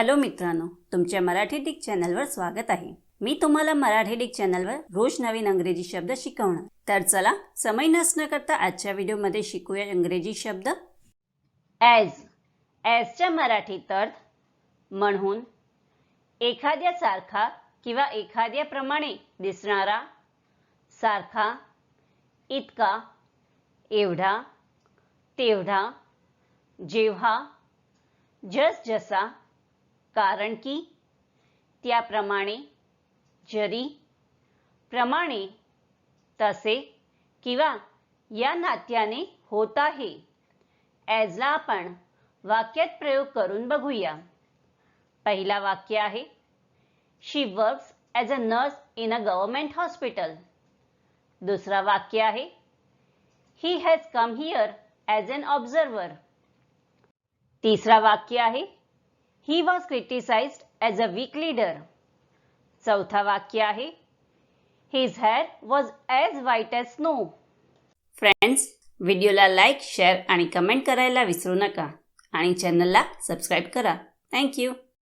Hello मित्रांनो तुमच्या Marathi Dick चॅनलवर स्वागत आहे. मी तुम्हाला मराठी डिक चॅनलवर रोज नवीन अंग्रेजी शब्द शिकवणार. तर चला समय नसणं करता आजच्या व्हिडिओमध्ये शिकूया इंग्रजी शब्द. ॲज ॲजच्या मराठीत अर्थ म्हणून एखाद्यासारखा किंवा एखाद्याप्रमाणे दिसणारा सारखा इतका एवढा तेवढा जेव्हा जस कारण की त्याप्रमाणे जरी प्रमाणे तसे किंवा या नात्याने होत आहे ॲजला आपण वाक्यात प्रयोग करून बघूया. पहिला वाक्य आहे she works as a nurse in a government hospital दुसरा वाक्य आहे he has come here as an observer तिसरा वाक्य आहे he was criticised as a weak leader चौथा वाक्य आहे. His hair was as white as snow friends व्हिडिओला लाईक शेअर आणि कमेंट करायला विसरू नका. आणि चॅनलला सबस्क्राईब करा. थँक्यू